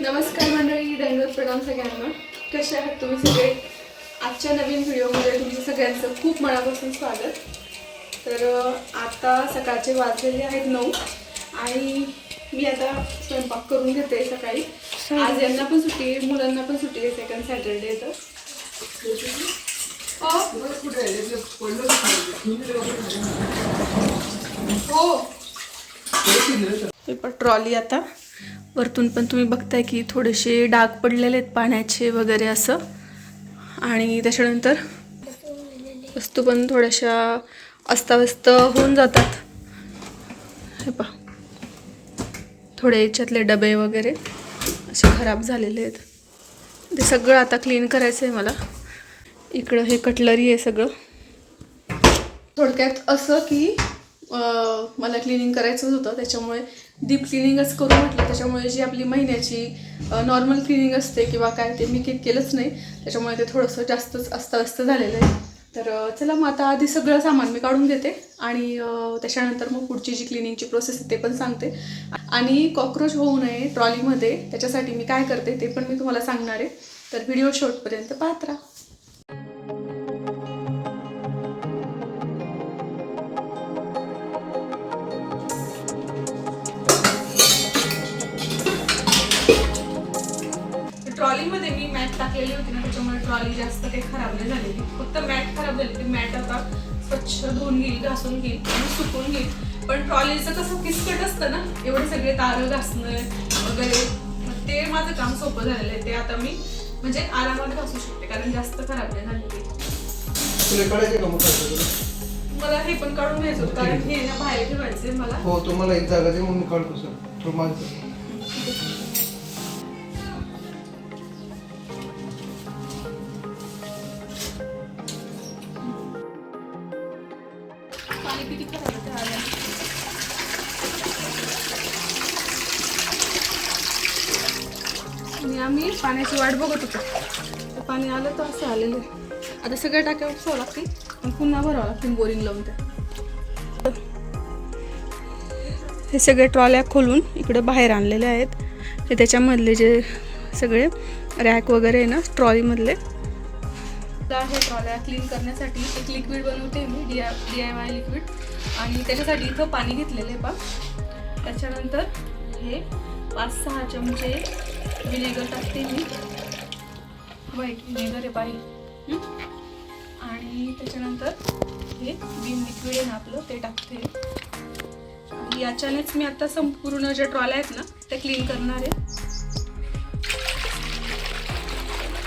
नमस्कार मंडळी दंडवत प्रणाम सगळ्यांना. कसे आहात तुम्ही सगळे? आजच्या नवीन व्हिडिओमध्ये तुमचं सगळ्यांचं खूप मनापासून स्वागत. तर आता सकाळचे वाजलेले आहेत नऊ आणि मी आता स्वयंपाक करून घेते सकाळी. आज यांना पण सुट्टी आहे मुलांना पण सुट्टी आहे सेकंड सॅटरडे तर? हो. ट्रॉली आता. वरतून पण तुम्ही बघताय की थोडेसे डाग पडलेले आहेत पाण्याचे वगैरे असं. आणि त्याच्यानंतर वस्तू पण थोड्याशा अस्ताव्यस्त होऊन जातात. हे पा थोडे याच्यातले डबे वगैरे असे खराब झालेले आहेत. ते सगळं आता क्लीन करायचं आहे मला. इकडं हे कटलरी आहे सगळं. थोडक्यात असं की मला क्लिनिंग करायचंच होतं. त्याच्यामुळे डीप क्लिनिंगच करू म्हटलं. त्याच्यामुळे जी आपली महिन्याची नॉर्मल क्लिनिंग असते किंवा काय ते मी के केलंच नाही. त्याच्यामुळे ते थोडंसं जास्तच अस्ताव्यस्त झालेलं आहे. तर चला मग आता आधी सगळं सामान मी काढून घेते आणि त्याच्यानंतर मग पुढची जी क्लिनिंगची प्रोसेस आहे ते पण सांगते. आणि कॉक्रोच होऊ नये ट्रॉलीमध्ये त्याच्यासाठी मी काय करते ते पण मी तुम्हाला सांगणार आहे. तर व्हिडिओ शॉर्टपर्यंत पाहत राहा. टाकलेली होती ना त्याच्यामुळे ट्रॉली जास्त काही खराब नाही झालेली. फक्त मॅट खराब झाली ती मॅट आता स्वच्छ धुवून घेईल घासून घेईल आणि सुकून घेईल. पण ट्रॉलीचं कसं किसकट असतं ना एवढे सगळे तारं घासणं वगैरे ते माझं काम सोपं झालेलं आहे. ते आता मी म्हणजे आरामात घासू शकते कारण जास्त खराब नाही झालेली? मला हे पण काढून घ्यायचं होतं कारण हे ना बाहेर ठेवायचे मला. हो तुम्हाला एक जागा दे मग मी काढतो सर. पाण्याची वाट बघत होतो. तर पाणी आलं तर असं आलेलं आहे. आता सगळ्या टाक्या उपसावं लागतील पण पुन्हा भरावं लागतील बोरिंग लावून त्या हे सगळे ट्रॉल्या खोलून इकडे बाहेर आणलेले आहेत. हे त्याच्यामधले जे सगळे रॅक वगैरे आहे ना ट्रॉलीमधले. हे ट्रॉल्या क्लीन करण्यासाठी. एक लिक्विड बनवते मी D I D I Y liquid आणि त्याच्यासाठी इथं पाणी घेतलेलं आहे पा त्याच्यानंतर हे पाच सहा चमचे विनेगर टाकते मी. वाईट विनेगर आहे बाई. आणि त्याच्यानंतर हे बीम लिक्विड आहे ना आपलं ते टाकते. याच्यानेच मी आता संपूर्ण ज्या ट्रॉल्या आहेत ना त्या क्लीन करणार आहे.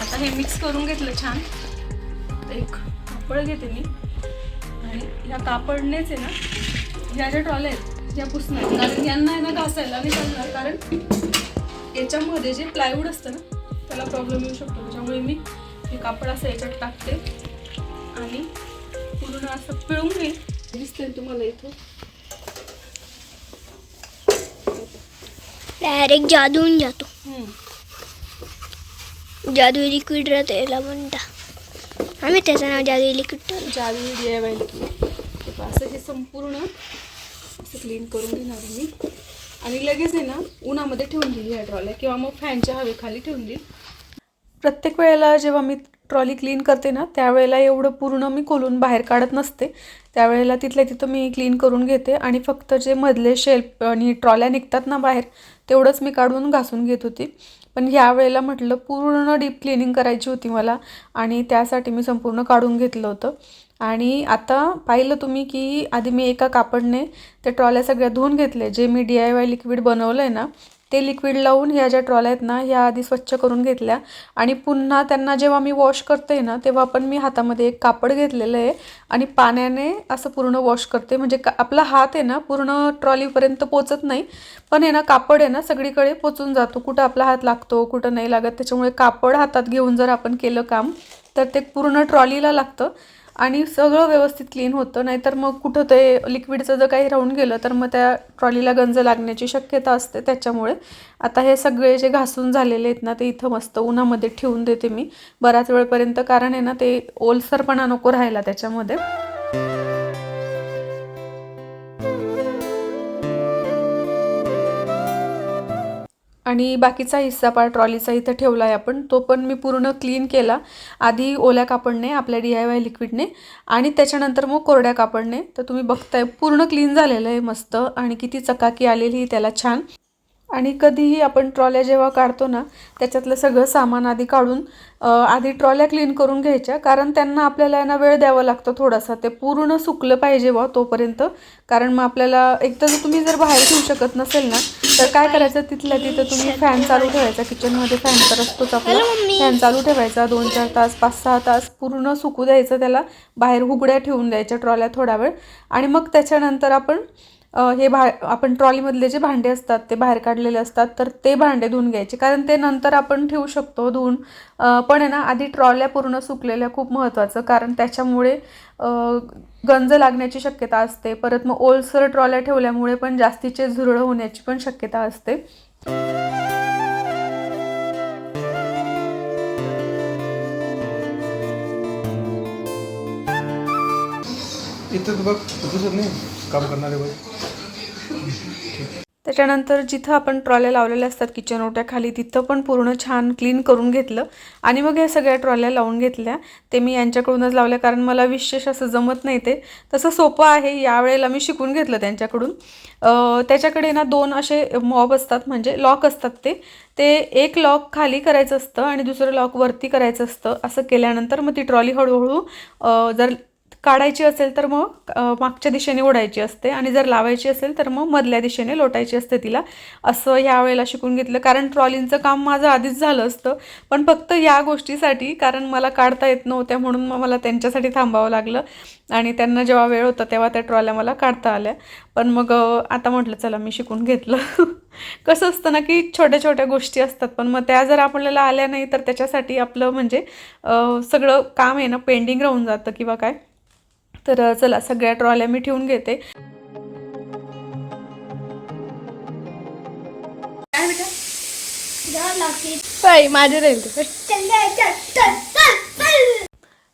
आता हे मिक्स करून घेतलं छान. एक कापड घेते मी. आणि ह्या कापडनेच आहे ना ह्या ज्या ट्रॉल्या आहेत ह्या पुसणार. कारण यांना आहे ना घासायला नाही चालणार कारण याच्यामध्ये जे प्लायवूड असतं ना त्याला प्रॉब्लेम येऊ शकतो. त्याच्यामुळे मी हे कापड असं याच्यात टाकते आणि पूर्ण असं पिळून घेईल दिसते तुम्हाला इथं? डायरेक्ट जादू होऊन जातो. हम्म. जादू लिक्विड राहते याला म्हणता आम्ही त्याचं नाव जादू लिक्विड जादू डी आय वाय असं हे संपूर्ण असं क्लीन करून घेणार मी. आणि लगेच आहे ना उन्हामध्ये ठेवून दिली ह्या ट्रॉल्या किंवा मग फॅनच्या हवेखाली ठेवून देईल प्रत्येक वेळेला जेव्हा मी ट्रॉली क्लीन करते ना त्यावेळेला एवढं पूर्ण मी खोलून बाहेर काढत नसते. त्यावेळेला तिथल्या तिथं मी क्लीन करून घेते आणि फक्त जे मधले शेल्फ आणि ट्रॉल्या निघतात ना बाहेर तेवढंच मी काढून घासून घेत होती. पण ह्या वेळेला म्हटलं पूर्ण डीप क्लिनिंग करायची होती मला आणि त्यासाठी मी संपूर्ण काढून घेतलं होतं. आणि आता पाहिलं तुम्ही की आधी मी एका कापडने त्या ट्रॉल्या सगळ्या धुवून घेतले. जे मी डी आय वाय लिक्विड बनवलं आहे ना ते लिक्विड लावून ह्या ज्या ट्रॉल्या आहेत ना ह्या आधी स्वच्छ करून घेतल्या. आणि पुन्हा त्यांना जेव्हा मी वॉश करते ना तेव्हा पण मी हातामध्ये एक कापड घेतलेलं आहे आणि पाण्याने असं पूर्ण वॉश करते. म्हणजे का आपला हात आहे ना पूर्ण ट्रॉलीपर्यंत पोचत नाही. पण आहे ना कापड आहे ना सगळीकडे पोचून जातो. कुठं आपला हात लागतो कुठं नाही लागत. त्याच्यामुळे कापड हातात घेऊन जर आपण केलं काम तर ते पूर्ण ट्रॉलीला लागतं आणि सगळं व्यवस्थित क्लीन होतं. नाहीतर मग कुठं ते लिक्विडचं जर काही राहून गेलं तर मग त्या ट्रॉलीला गंज लागण्याची शक्यता असते त्याच्यामुळे. आता हे सगळे जे घासून झालेले आहेत ना ते इथं मस्त उन्हामध्ये ठेवून देते मी. बऱ्याच वेळपर्यंत कारण आहे ना ते ओलसरपणा नको राहायला त्याच्यामध्ये. आणि बाकीचा हिस्सा पा ट्रॉलीचा इथं ठेवला आहे आपण. तो पण मी पूर्ण क्लीन केला. आधी ओल्या कापडने आपल्या डी आय वाय लिक्विडने आणि त्याच्यानंतर मग कोरड्या कापडने. तर तुम्ही बघताय पूर्ण क्लीन झालेलं आहे मस्त. आणि किती चकाकी आलेली त्याला छान. आणि कधीही आपण ट्रॉल्या जेव्हा काढतो ना त्याच्यातलं सगळं सामान आधी काढून आधी ट्रॉल्या क्लीन करून घ्यायच्या. कारण त्यांना आपल्याला ना वेळ द्यावा लागतो थोडासा. ते पूर्ण सुकलं पाहिजे बा तोपर्यंत. कारण मग आपल्याला एकतर जर तुम्ही जर बाहेर ठेवू शकत नसेल ना तर काय करायचं? तिथल्या तिथं तुम्ही फॅन चालू ठेवायचा. किचनमध्ये फॅन तर असतोच आपला. फॅन चालू ठेवायचा. दोन चार तास पाच सहा तास पूर्ण सुकू द्यायचं त्याला. बाहेर उघड्या ठेवून द्यायच्या ट्रॉल्या थोडा वेळ. आणि मग त्याच्यानंतर आपण हे भा आपण ट्रॉलीमधले जे भांडे असतात ते बाहेर काढलेले असतात. तर ते भांडे धुवून घ्यायचे. कारण ते नंतर आपण ठेवू शकतो धुवून. पण आहे ना आधी ट्रॉल्या पूर्ण सुकलेल्या खूप महत्त्वाचं कारण त्याच्यामुळे गंज लागण्याची शक्यता असते. परत मग ओलसर ट्रॉल्या ठेवल्यामुळे पण जास्तीचे झुरळ होण्याची पण शक्यता असते. इथं बघ दिसत नाही. काम करणारे बघ. त्याच्यानंतर जिथं आपण ट्रॉल्या लावलेल्या असतात किचन ओट्याखाली तिथं पण पूर्ण छान क्लीन करून घेतलं. आणि मग या सगळ्या ट्रॉल्या लावून घेतल्या. ते मी यांच्याकडूनच लावल्या कारण मला विशेष असं जमत नाही ते. तसं सोपं आहे यावेळेला मी शिकून घेतलं त्यांच्याकडून. त्याच्याकडे ना दोन असे मॉब असतात म्हणजे लॉक असतात ते. ते एक लॉक खाली करायचं असतं आणि दुसरं लॉक वरती करायचं असतं असं केल्यानंतर मग ती ट्रॉली हळूहळू जर काढायची असेल तर मग मागच्या दिशेने ओढायची असते आणि जर लावायची असेल तर मग मधल्या दिशेने लोटायची असते तिला. असं ह्या वेळेला शिकून घेतलं. कारण ट्रॉलिंगचं काम माझं आधीच झालं असतं. पण फक्त या गोष्टीसाठी कारण मला काढता येत नव्हत्या म्हणून मग मला त्यांच्यासाठी थांबावं लागलं. आणि त्यांना जेव्हा वेळ होता तेव्हा त्या ट्रॉल्या मला काढता आल्या. पण मग आता म्हटलं चला मी शिकून घेतलं. कसं असतं ना की छोट्या छोट्या गोष्टी असतात. पण मग त्या जर आपल्याला आल्या नाही तर त्याच्यासाठी आपलं म्हणजे सगळं काम आहे ना पेंडिंग राहून जातं किंवा काय. तर चला सगळ्या ट्रॉल्या मी ठेवून घेते. माझे राहील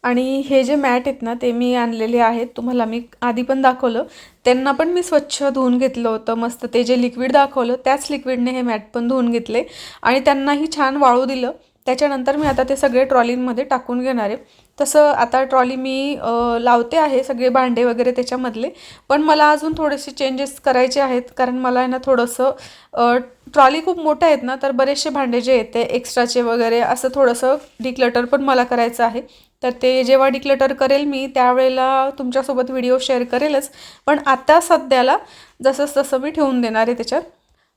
आणि हे जे मॅट आहेत ना ते मी आणलेले आहेत. तुम्हाला मी आधी पण दाखवलं. त्यांना पण मी स्वच्छ धुवून घेतलं होतं. मस्त ते जे लिक्विड दाखवलं त्याच लिक्विडने हे मॅट पण धुवून घेतले. आणि त्यांनाही छान वाळू दिलं. त्याच्यानंतर मी आता ते सगळे ट्रॉलींमध्ये टाकून घेणार आहे. तसं आता ट्रॉली मी लावते आहे सगळे भांडे वगैरे त्याच्यामधले पण मला अजून थोडेसे चेंजेस करायचे आहेत कारण मला आहे ना थोडंसं ट्रॉली खूप मोठ्या आहेत ना तर बरेचसे भांडे जे येते एक्स्ट्राचे वगैरे असं थोडंसं डिक्लटर पण मला करायचं आहे. तर ते जेव्हा डिक्लटर करेल मी त्यावेळेला तुमच्यासोबत व्हिडिओ शेअर करेलच. पण आता सध्याला जसंच तसं मी ठेवून देणार आहे त्याच्यात.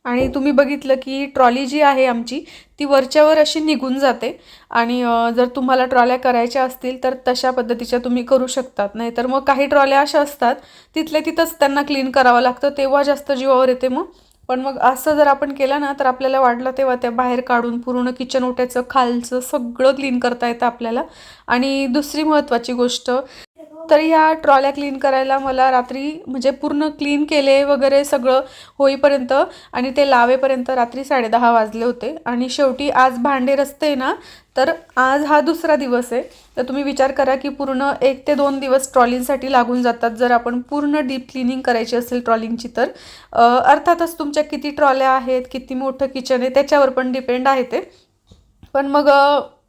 आणि तुम्ही बघितलं की ट्रॉली जी आहे आमची ती वरच्यावर अशी निघून जाते. आणि जर तुम्हाला ट्रॉल्या करायच्या असतील तर तशा पद्धतीच्या तुम्ही करू शकतात. नाही तर मग काही ट्रॉल्या अशा असतात तिथल्या तिथंच त्यांना क्लीन करावं लागतं तेव्हा जास्त जीवावर येते मग. पण मग असं जर आपण केलं ना तर आपल्याला वाटलं तेव्हा त्या बाहेर काढून पूर्ण किचन ओट्याचं खालचं सगळं क्लीन करता येतं आपल्याला. आणि दुसरी महत्त्वाची गोष्ट तर ह्या ट्रॉल्या क्लीन करायला मला रात्री म्हणजे पूर्ण क्लीन केले वगैरे सगळं होईपर्यंत आणि ते लावेपर्यंत रात्री साडेदहा वाजले होते. आणि शेवटी आज भांडे रस्ते ना तर आज हा दुसरा दिवस आहे. तर तुम्ही विचार करा की पूर्ण एक ते दोन दिवस ट्रॉलिंगसाठी लागून जातात. जर आपण पूर्ण डीप क्लिनिंग करायची असेल ट्रॉलिंगची तर अर्थातच तुमच्या किती ट्रॉल्या आहेत किती मोठं किचन आहे त्याच्यावर पण डिपेंड आहे ते. पण मग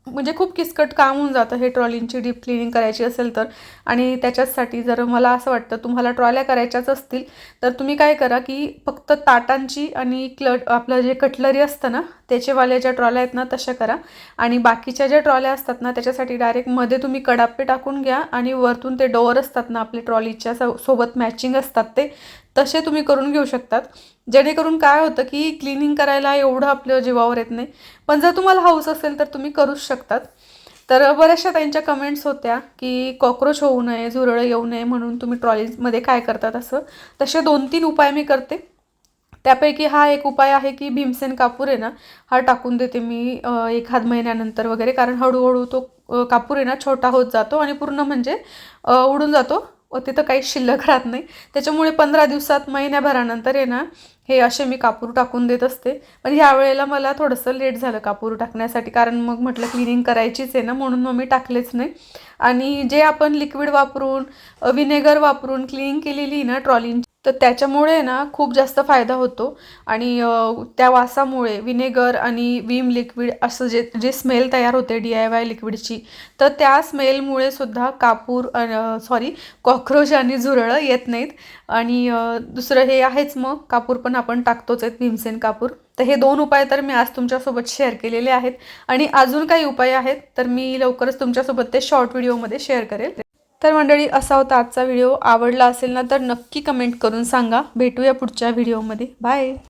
म्हणजे खूप किचकट काम होऊन जातं हे ट्रॉलींची डीप क्लिनिंग करायची असेल तर. आणि त्याच्याचसाठी जर मला असं वाटतं तुम्हाला ट्रॉल्या करायच्याच असतील तर तुम्ही काय करा की फक्त ताटांची आणि क्ल आपलं जे कटलरी असतं ना त्याचेवाल्या ज्या ट्रॉल्या आहेत ना तशा करा. आणि बाकीच्या ज्या ट्रॉल्या असतात ना त्याच्यासाठी डायरेक्टमध्ये तुम्ही कडापे टाकून घ्या आणि वरतून ते डोअर असतात ना आपले ट्रॉलीच्या सोबत मॅचिंग असतात ते तसे तुम्ही करून घेऊ शकतात. जेणेकरून काय होतं की क्लिनिंग करायला एवढं आपल्या जीवावर येत नाही. पण जर तुम्हाला हाऊस असेल तर तुम्ही करूच शकतात. तर बऱ्याचशा त्यांच्या कमेंट्स होत्या की कॉक्रोच होऊ नये झुरळं येऊ नये म्हणून तुम्ही ट्रॉलीजमध्ये काय करतात असं. तसे दोन तीन उपाय मी करते. त्यापैकी हा एक उपाय आहे की भीमसेन कापूर आहे ना हा टाकून देते मी एखाद महिन्यानंतर वगैरे. कारण हळूहळू तो कापूर आहे ना छोटा होत जातो आणि पूर्ण म्हणजे उडून जातो. व तिथं काही शिल्लक राहत नाही. त्याच्यामुळे पंधरा दिवसात महिन्याभरानंतर आहे ना हे असे मी कापूर टाकून देत असते. पण ह्या वेळेला मला थोडंसं लेट झालं कापूर टाकण्यासाठी कारण मग म्हटलं क्लिनिंग करायचीच आहे ना म्हणून मग मी टाकलेच नाही. आणि जे आपण लिक्विड वापरून विनेगर वापरून क्लिनिंग केलेली ना ट्रॉलिंग तर त्याच्यामुळे ना खूप जास्त फायदा होतो. आणि त्या वासामुळे विनेगर आणि विम लिक्विड असं जे जे स्मेल तयार होते डी आय वाय लिक्विडची तर त्या स्मेलमुळे सुद्धा कापूर सॉरी कॉक्रोच आणि झुरळं येत नाहीत. आणि दुसरं हे आहेच मग कापूर पण आपण टाकतोच आहेत भीमसेन कापूर. तर हे दोन उपाय तर मी आज तुमच्यासोबत शेअर केलेले आहेत. आणि अजून काही उपाय आहेत तर मी लवकरच तुमच्यासोबत ते शॉर्ट व्हिडिओमध्ये शेअर करेल. तर मंडळी असा होता आजचा व्हिडिओ. आवडला असेल ना तर नक्की कमेंट करून सांगा. भेटूया पुढच्या व्हिडिओमध्ये. बाय!